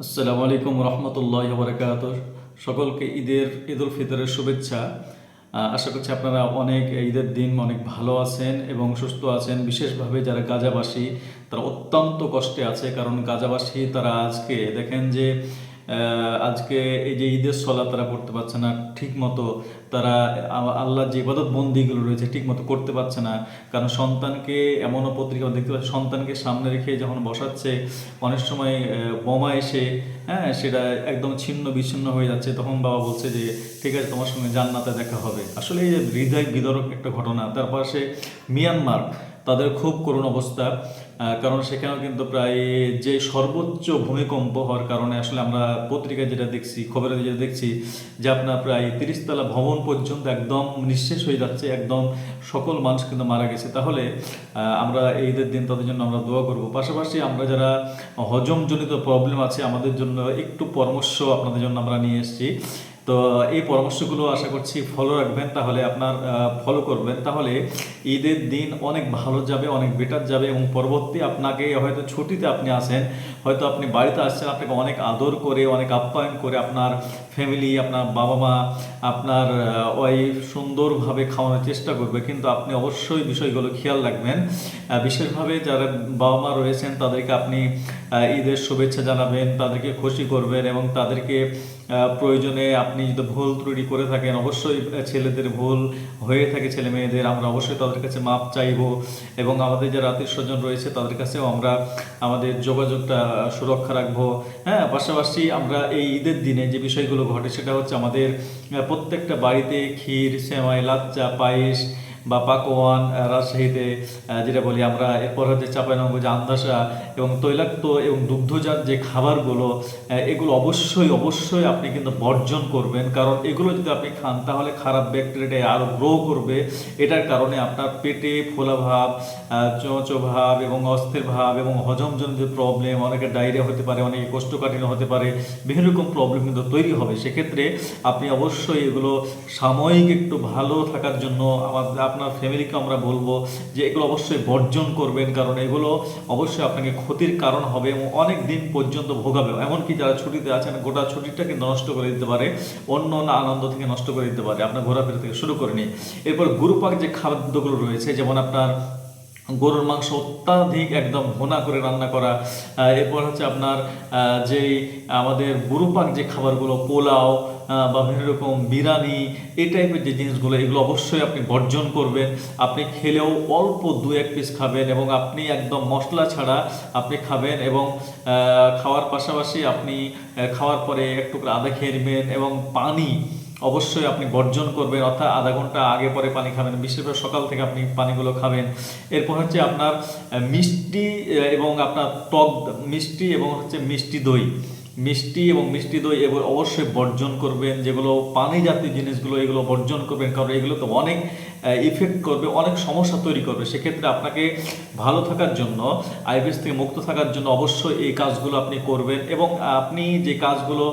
আসসালামু আলাইকুম রহমতুল্লাহ বরকাত সকলকে ঈদের ঈদ উল ফিতরের শুভেচ্ছা। আশা করছি আপনারা অনেক ঈদের দিন অনেক ভালো আছেন এবং সুস্থ আছেন। বিশেষভাবে যারা গাজাবাসী, তারা অত্যন্ত কষ্টে আছে। কারণ গাজাবাসী, তারা আজকে দেখেন যে আজকে এই যে ঈদের সলা তারা করতে পারছে না ঠিক মতো তারা আ- আল্লাহর যে ইবাদত বন্দিগুলো রয়েছে ঠিক মতো করতে পারছে না। কারণ সন্তানকে এমনও পত্রিকা দেখতে পাচ্ছি, সন্তানকে সামনে রেখে যখন বসাচ্ছে, অনেক সময় বোমা এসে হ্যাঁ সেটা একদম ছিন্ন বিচ্ছিন্ন হয়ে যাচ্ছে। তখন বাবা বলছে যে, ঠিক আছে, তোমার সঙ্গে জান্নাতে দেখা হবে। আসলে এই যে হৃদয় বিদরক একটা ঘটনা। তার পাশে মিয়ানমার, তাদের খুব করুণ অবস্থা। কারণ সেখানেও কিন্তু প্রায় যে সর্বোচ্চ ভূমিকম্প হওয়ার কারণে আসলে আমরা পত্রিকায় যেটা দেখছি খবরে যেটা দেখছি, যে আপনার প্রায় তিরিশতলা ভবন পর্যন্ত একদম নিঃশেষ হয়ে যাচ্ছে, একদম সকল মানুষ কিন্তু মারা গেছে। তাহলে আমরা ঈদের দিন তাদের জন্য আমরা দোয়া করব। পাশাপাশি আমরা যারা হজমজনিত প্রবলেম আছে, আমাদের জন্য একটু পরামর্শ আপনাদের জন্য আমরা নিয়ে এসেছি। তো এই পরামর্শগুলো আশা করছি ফলো রাখবেন, তাহলে আপনার ফলো করবেন। তাহলে ঈদের দিন অনেক ভালো যাবে, অনেক বেটার যাবে এবং পরবর্তী আপনাকে হয়তো ছুটিতে আপনি আসেন, হয়তো আপনি বাড়িতে আসছেন, আপনাকে অনেক আদর করে, অনেক আপ্যায়ন করে আপনার ফ্যামিলি আপনার বাবা মা, আপনার ওয়াইফ সুন্দরভাবে খাওয়ানোর চেষ্টা করবে। কিন্তু আপনি অবশ্যই বিষয়গুলো খেয়াল রাখবেন। বিশেষভাবে যারা বাবা মা রয়েছেন, তাদেরকে আপনি ঈদের শুভেচ্ছা জানাবেন, তাদেরকে খুশি করবেন এবং তাদেরকে প্রয়োজনে আপনি যদি ভুল ত্রুটি করে থাকেন, অবশ্যই ছেলেদের ভুল হয়ে থাকে ছেলে মেয়েদের, আমরা অবশ্যই তাদের কাছে মাপ চাইব এবং আমাদের যারা আত্মীয় স্বজন রয়েছে, তাদের কাছেও আমরা আমাদের যোগাযোগটা সুরক্ষা রাখব। হ্যাঁ পাশাপাশি আমরা এই ঈদের দিনে যে বিষয়গুলো ঘটে সেটা হচ্ছে আমাদের প্রত্যেকটা বাড়িতে ক্ষীর সেমাই লাচ্চা পায়েস বা পাকোয়ান রাজশাহীতে যেটা বলি আমরা, এরপর হচ্ছে চাপাইনগর আন্দাসা এবং তৈলাক্ত এবং দুগ্ধজাত যে খাবারগুলো এগুলো অবশ্যই অবশ্যই আপনি কিন্তু বর্জন করবেন। কারণ এগুলো যদি আপনি খান, তাহলে খারাপ ব্যাকটেরিয়াটা আরও গ্রো করবে। এটার কারণে আপনার পেটে ফোলা ভাব চোঁচো ভাব এবং অস্থির ভাব এবং হজমজনিত প্রবলেম অনেকে ডায়রিয়া হতে পারে, অনেকে কোষ্ঠকাঠিন্য হতে পারে, বিভিন্ন রকম প্রবলেম কিন্তু তৈরি হবে। সেক্ষেত্রে আপনি অবশ্যই এগুলো সাময়িক একটু ভালো থাকার জন্য আমাদের আপনার ফ্যামিলিকে আমরা বলব যে এগুলো অবশ্যই বর্জন করবেন, কারণ এগুলো অবশ্যই আপনাকে ক্ষতির কারণ হবে এবং অনেক দিন পর্যন্ত ভোগাবে। এমনকি যারা ছুটিতে আছেন, গোটা ছুটিটাকে নষ্ট করে দিতে পারে, অন্য অন্য আনন্দ থেকে নষ্ট করে দিতে পারে। আপনার ঘোরাফেরা থেকে শুরু করে নিয়ে এরপর গুরুপাক যে খাদ্যগুলো রয়েছে, যেমন আপনার গরুর মাংস অত্যাধিক একদম ভোনা করে রান্না করা। এরপর হচ্ছে আপনার যেই আমাদের গুরুপাক যে খাবারগুলো, পোলাও বা বিভিন্ন রকম বিরিয়ানি, এই টাইপের যে জিনিসগুলো, এগুলো অবশ্যই আপনি বর্জন করবেন। আপনি খেলেও অল্প দু এক পিস খাবেন এবং আপনি একদম মশলা ছাড়া আপনি খাবেন এবং খাওয়ার পাশাপাশি আপনি খাওয়ার পরে করে আদা খেয়ে নেবেন এবং পানি অবশ্যই আপনি বর্জন করবেন, অর্থাৎ আধা ঘণ্টা আগে পরে পানি খাবেন, বিশেষভাবে সকাল থেকে আপনি পানিগুলো খাবেন। এরপর হচ্ছে আপনার মিষ্টি এবং আপনার টক মিষ্টি এবং হচ্ছে মিষ্টি দই। মিষ্টি এবং মিষ্টি দই এগুলো অবশ্যই বর্জন করবেন, যেগুলো পানি জাতীয় জিনিসগুলো এগুলো বর্জন করবেন, কারণ এগুলো তো অনেক ইফেক্ট করবে, অনেক সমস্যা তৈরি করবে। সেক্ষেত্রে আপনাকে ভালো থাকার জন্য আইবিএস থেকে মুক্ত থাকার জন্য অবশ্যই এই কাজগুলো আপনি করবেন এবং আপনি যে কাজগুলো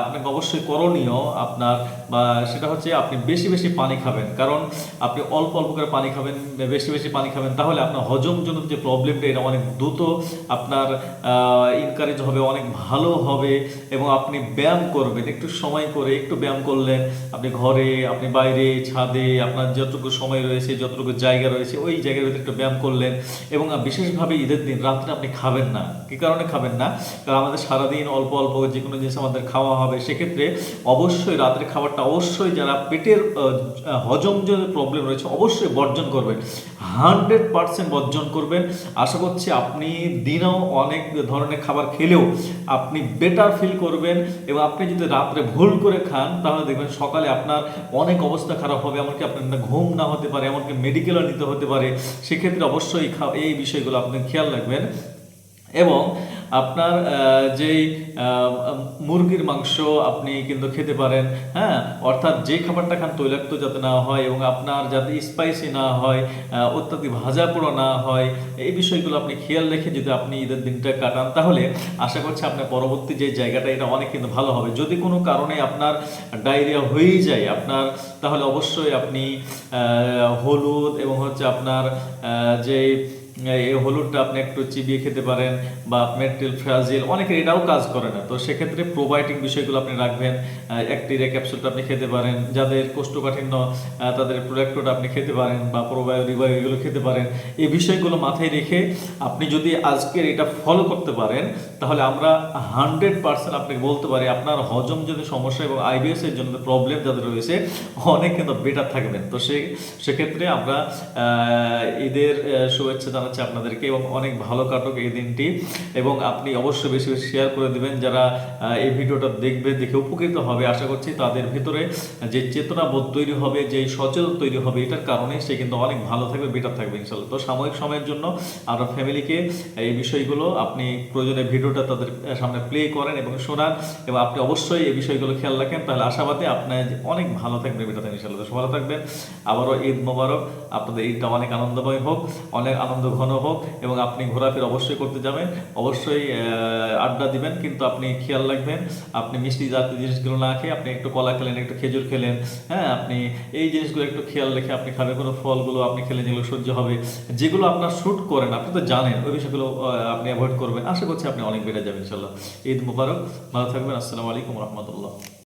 আপনাকে অবশ্যই করণীয় আপনার বা সেটা হচ্ছে আপনি বেশি বেশি পানি খাবেন। কারণ আপনি অল্প অল্প করে পানি খাবেন, বেশি বেশি পানি খাবেন, তাহলে আপনার হজমজনিত যে প্রবলেমটা এটা অনেক দ্রুত আপনার ইনকারেজ হবে, অনেক ভালো হবে এবং আপনি ব্যায়াম করবেন। একটু সময় করে একটু ব্যায়াম করলেন, আপনি ঘরে, আপনি বাইরে, ছাদে, আপনার যতটুকু সময় রয়েছে, যতটুকু জায়গা রয়েছে, ওই জায়গার ভিতরে একটু ব্যায়াম করলেন এবং বিশেষভাবে ঈদের দিন, রাত্রে আপনি খাবেন না। কি কারণে খাবেন না? কারণ আমাদের সারাদিন অল্প অল্প যে কোনো জিনিস আমাদের খাওয়া হবে, সেক্ষেত্রে অবশ্যই রাত্রে খাবারটা অবশ্যই যারা পেটের হজম যে প্রবলেম রয়েছে, অবশ্যই বর্জন করবেন। হান্ড্রেড পার্সেন্ট বর্জন করবেন। আশা করছি আপনি দিনেও অনেক ধরনের খাবার খেলেও আপনি বেটার ফিল করবেন এবং আপনি যদি রাত্রে ভুল করে খান, তাহলে দেখবেন সকালে আপনার অনেক অবস্থা খারাপ হবে, এমনকি আপনার না ঘুম না হতে পারে, এমনকি মেডিকেলও নিতে হতে পারে, সেক্ষেত্রে অবশ্যই এই বিষয়গুলো আপনি খেয়াল রাখবেন। এবং আপনার যেই মুরগির মাংস আপনি কিন্তু খেতে পারেন হ্যাঁ? অর্থাৎ যে খাবারটা খান তৈলাক্ত যাতে না হয় এবং আপনার যাতে স্পাইসি না হয় অত্যাধিক ভাজা পোড়া না হয়, এই বিষয়গুলো আপনি খেয়াল রেখে যদি আপনি ঈদের দিনটা কাটান, তাহলে আশা করছি আপনার পরবর্তী যে জায়গাটা, এটা অনেক কিন্তু ভালো হবে। যদি কোনো কারণে আপনার ডায়রিয়া হয়েই যায়, আপনার, তাহলে অবশ্যই আপনি হলুদ এবং হচ্ছে আপনার যে এই হলুদটা আপনি একটু চিবিয়ে খেতে পারেন বা মেট্রিল, ফ্রাজিল, অনেকের এটাও কাজ করে না। তো সেক্ষেত্রে প্রোবায়োটিক বিষয়গুলো আপনি রাখবেন অ্যাক্টিরিয়া ক্যাপসুলটা আপনি খেতে পারেন। যাদের কোষ্ঠকাঠিন্য তাদের প্রোডাক্টটা আপনি খেতে পারেন বা প্রোবায়ো রিবায়ো এগুলো খেতে পারেন। এই বিষয়গুলো মাথায় রেখে আপনি যদি আজকের এটা ফলো করতে পারেন, তাহলে আমরা হান্ড্রেড পার্সেন্ট আপনাকে বলতে পারি, আপনার হজম যদি সমস্যা এবং আইবিএস এর জন্য প্রবলেম যাদের রয়েছে, অনেক কিন্তু বেটার থাকবেন। তো সে, সেক্ষেত্রে আমরা ঈদের শুভেচ্ছা জানাচ্ছি আপনাদেরকে এবং অনেক ভালো কাটুক এই দিনটি। এবং আপনি অবশ্যই বেশি বেশি শেয়ার করে দিবেন। যারা এই ভিডিওটা দেখবে, দেখে উপকৃত হবে, আশা করছি তাদের ভিতরে যে চেতনাবোধ তৈরি হবে, যে সচেতন তৈরি হবে, এটার কারণে সে কিন্তু অনেক ভালো থাকবে বেটার থাকবে ইনশাল্লাহ তো সাময়িক সময়ের জন্য আমরা ফ্যামিলিকে এই বিষয়গুলো আপনি প্রয়োজনে ভিডিওটা তাদের সামনে প্লে করেন এবং শোনান। এবং আপনি অবশ্যই এই বিষয়গুলো খেয়াল রাখেন। তাহলে আশাবাদী আপনার অনেক ভালো থাকবে বেটার থাকবে ইনশাল্লাহ ভালো থাকবেন। আবারও ঈদ মোবারক। আপনাদের ঈদটা অনেক আনন্দময় হোক। অনেক আনন্দ ঘন হোক এবং আপনি ঘোরাফেরা অবশ্যই করতে যাবেন। অবশ্যই আড্ডা দিবেন, কিন্তু আপনি খেয়াল রাখবেন, আপনি মিষ্টি জাতীয় জিনিসগুলো না খেয়ে আপনি একটু কলা খেলেন, একটু খেজুর খেলেন হ্যাঁ আপনি এই জিনিসগুলো একটু খেয়াল রেখে আপনি খাবেন, কোনো ফলগুলো আপনি খেলে যেগুলো সহ্য হবে। যেগুলো আপনার শ্যুট করেন আপনি তো জানেন, ওই বিষয়গুলো আপনি অ্যাভয়েড করবেন। আশা করছি আপনি অনেক বেড়ে যাবেন ইনশাল্লাহ ঈদ মুবারক, ভালো থাকবেন, আসসালামু আলাইকুম রহমতুল্লাহ।